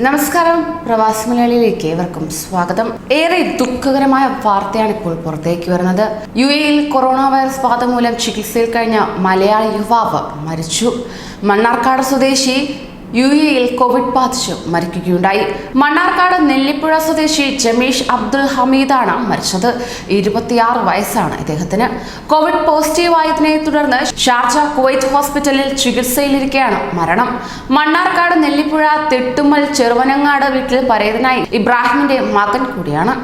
നമസ്കാരം. പ്രവാസി മലയാളിയിലേക്ക് ഏവർക്കും സ്വാഗതം. ഏറെ ദുഃഖകരമായ വാർത്തയാണ് ഇപ്പോൾ പുറത്തേക്ക് വരുന്നത്. യു എയിൽ കൊറോണ വൈറസ് ബാധ മൂലം ചികിത്സയിൽ കഴിഞ്ഞ മലയാളി യുവാവ് മരിച്ചു. മണ്ണാർക്കാട് സ്വദേശി യു എയിൽ കോവിഡ് ബാധിച്ച് മരിക്കുകയുണ്ടായി. മണ്ണാർക്കാട് നെല്ലിപ്പുഴ സ്വദേശി ജമീഷ് അബ്ദുൽ ഹമീദാണ് മരിച്ചത്. ഇരുപത്തിയാറ് വയസ്സാണ് ഇദ്ദേഹത്തിന്. കോവിഡ് പോസിറ്റീവ് ആയതിനെ തുടർന്ന് ഷാർജ കുവൈറ്റ് ഹോസ്പിറ്റലിൽ ചികിത്സയിലിരിക്കെയാണ് മരണം. മണ്ണാർക്കാട് നെല്ലിപ്പുഴ തെട്ടുമൽ ചെറുവനങ്ങാട് വീട്ടിൽ പരേതനായി ഇബ്രാഹിമിന്റെ മകൻ കൂടിയാണ്.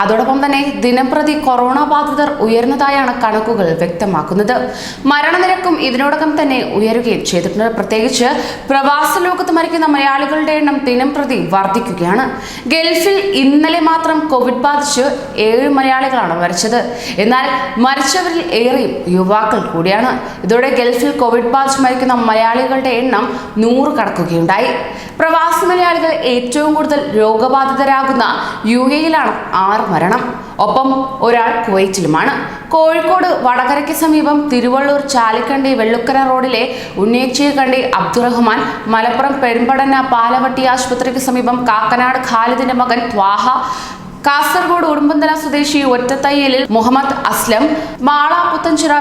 അതോടൊപ്പം തന്നെ ദിനംപ്രതി കൊറോണ ബാധിതർ ഉയർന്നതായാണ് കണക്കുകൾ വ്യക്തമാക്കുന്നത്. മരണനിരക്കും ഇതിനോടകം തന്നെ ഉയരുകയും ചെയ്തിട്ടുണ്ട്. പ്രത്യേകിച്ച് പ്രവാസ ലോകത്ത് മരിക്കുന്ന മലയാളികളുടെ എണ്ണം ദിനം പ്രതി വർദ്ധിക്കുകയാണ്. ഗൾഫിൽ ഇന്നലെ മാത്രം കോവിഡ് ബാധിച്ച് ഏഴ് മലയാളികളാണ് മരിച്ചത്. എന്നാൽ മരിച്ചവരിൽ ഏറെയും യുവാക്കൾ കൂടിയാണ്. ഇതോടെ ഗൾഫിൽ കോവിഡ് ബാധിച്ച് മരിക്കുന്ന മലയാളികളുടെ എണ്ണം നൂറ് കടക്കുകയുണ്ടായി. പ്രവാസി മലയാളികൾ ഏറ്റവും കൂടുതൽ രോഗബാധിതരാകുന്ന യു എയിലാണ് ആറ് മരണം. ഒപ്പം ഒരാൾ കുവൈറ്റിലുമാണ്. കോഴിക്കോട് വടകരയ്ക്ക് സമീപം തിരുവള്ളൂർ ചാലിക്കണ്ടി വെള്ളുക്കര റോഡിലെ ഉണ്ണിയച്ചിയക്കണ്ടി അബ്ദുറഹ്മാൻ മലപ്പുറം പെരുമ്പടന പാലവട്ടി ആശുപത്രിക്ക് സമീപം കാക്കനാട് ഖാലിദിന്റെ മകൻ ത്വാഹ കാസർഗോഡ് ഉടുമ്പന്തല സ്വദേശി ഒറ്റത്തയ്യലിൽ മുഹമ്മദ് അസ്ലം മാള പുത്തഞ്ചിറ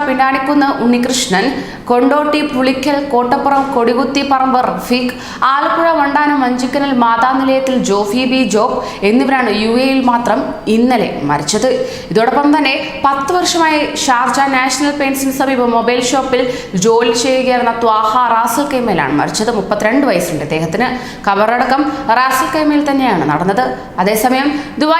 ഉണ്ണികൃഷ്ണൻ കൊണ്ടോട്ടി പുളിക്കൽ കോട്ടപ്പുറം കൊടികുത്തി പറമ്പ് റഫീഖ് ആലപ്പുഴ വണ്ടാനം മഞ്ചിക്കനൽ മാതാനിലയത്തിൽ ജോഫി ബി ജോബ് എന്നിവരാണ് യു എയിൽ മാത്രം ഇന്നലെ മരിച്ചത്. ഇതോടൊപ്പം തന്നെ പത്ത് വർഷമായി ഷാർജ നാഷണൽ പെയിൻസിന് സമീപം മൊബൈൽ ഷോപ്പിൽ ജോലി ചെയ്യുകയായിരുന്ന ത്വാഹ റാസൽ കൈമയിലാണ് മരിച്ചത് മുപ്പത്തിരണ്ട് വയസ്സുണ്ട് അദ്ദേഹത്തിന് കബറടക്കം റാസൽ കൈമയിൽ തന്നെയാണ് നടന്നത്. അതേസമയം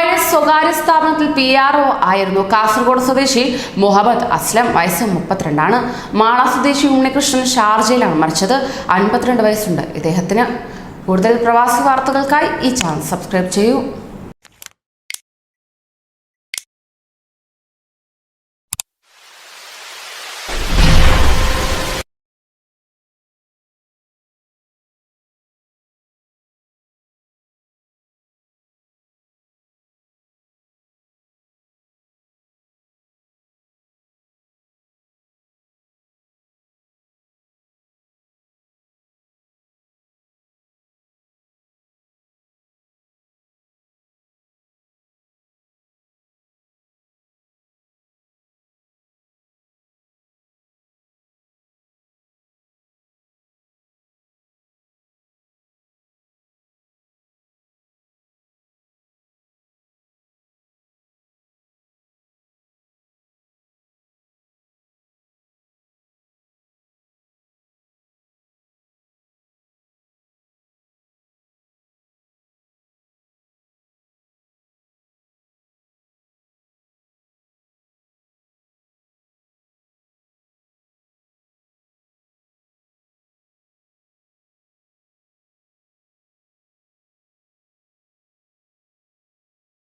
ദുബായിലെ സ്വകാര്യ സ്ഥാപനത്തിൽ പി ആർ ഒ ആയിരുന്നു. കാസർഗോഡ് സ്വദേശി മുഹമ്മദ് അസ്ലം വയസ്സ് മുപ്പത്തിരണ്ടാണ്. മാള സ്വദേശി ഉണ്ണികൃഷ്ണൻ ഷാർജയിലാണ് മരിച്ചത്. അൻപത്തിരണ്ട് വയസ്സുണ്ട് ഇദ്ദേഹത്തിന്. കൂടുതൽ പ്രവാസി വാർത്തകൾക്കായി ഈ ചാനൽ സബ്സ്ക്രൈബ് ചെയ്യൂ.